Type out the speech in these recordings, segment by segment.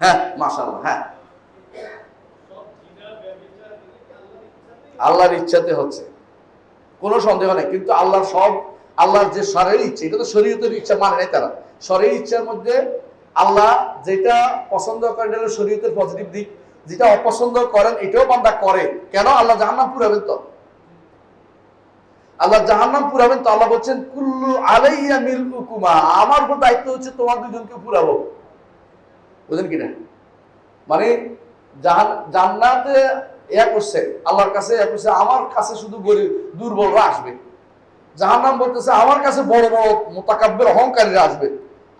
হ্যাঁ মাশাআল্লাহ হ্যাঁ। আল্লাহর ইচ্ছাতে হচ্ছে। কোনো সন্দেহ নেই, কিন্তু আল্লাহর সব, আল্লাহর যে শরের ইচ্ছে, এটা তো শরীয়তের ইচ্ছা মানে নাই তারা। শরীর ইচ্ছার মধ্যে আল্লাহ যেটা পছন্দ করেন এটা শরীয়তের পজিটিভ দিক। যেটা অপছন্দ করেন, এটাও বান্দা করে। কেন? আল্লাহ জাহান্নাম পুরাবেন তো। আল্লাহ জাহান্নাম পুরাবেন তো। আল্লাহ বলছেন, কুল্লু আলাইয়া মিল আমার উপর দায়িত্ব হচ্ছে তোমার দুজনকে পুরাবো। বুঝলেন কিনা মানে জান্নাতে ইয়া করছে, আল্লাহর কাছে ইয়া করছে, আমার কাছে শুধু গরিব, দুর্বলরা আসবে। জাহান্নাম বলতেছে, আমার কাছে বড় বড় মোতাকাব্যের অহংকারীরা আসবে।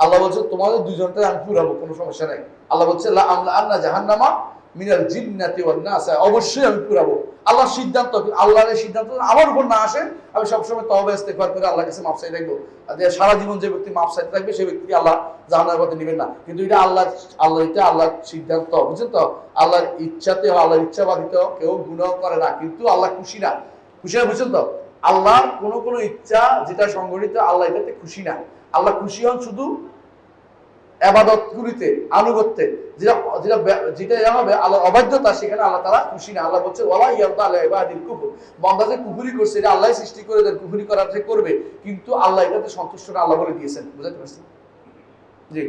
আল্লাহ বলছে, তোমাদের দুজনটা আমি পুরাবো কোনো সমস্যা নাই। আল্লাহ বলছে আল্লাহ আন্না জাহান্নামা মিনাল জিন্নাতি ওয়ান নাস অবশ্যই আমি পুরাবো আল্লাহর সিদ্ধান্ত আল্লাহর সিদ্ধান্ত আমার উপর না আসে, আমি সবসময় তবে ইস্তেগফার করে আল্লাহর কাছে মাপ রাখব। সারা জীবন যে ব্যক্তি মাপ থাকবে সেই ব্যক্তিকে আল্লাহ জাহান্নামের পথে নেবেন না। কিন্তু এটা আল্লাহ আল্লাহ এটা আল্লাহর সিদ্ধান্ত, বুঝছেন তো? আল্লাহর ইচ্ছাতে আল্লাহর ইচ্ছাবাদিত কেউ গুণাহ করে না, কিন্তু আল্লাহ খুশি না। খুশি না, বুঝছেন তো? আল্লাহর কোনো কোনো ইচ্ছা যেটা সংগঠিত আল্লাহ এটাতে খুশি না। আল্লাহ খুশি হন শুধু আবাদত গুলিতে আনুগত্যে, যেটা যেটা যেটা ইয়া হবে আল্লাহর অবাধ্যতা, সেখানে আল্লাহ তারা খুশি না। আল্লাহ বলছে ওয়ালা ইয়ারদা আলা ইবাদিল কুফর। বান্দা যে কুফরি করছে, এটা আল্লাহ সৃষ্টি করে দেন, কুফরি করার যে করবে। কিন্তু আল্লাহ এটাতে সন্তুষ্ট না, আল্লাহ বলে দিয়েছেন। বুঝাতে পারছেন? জি।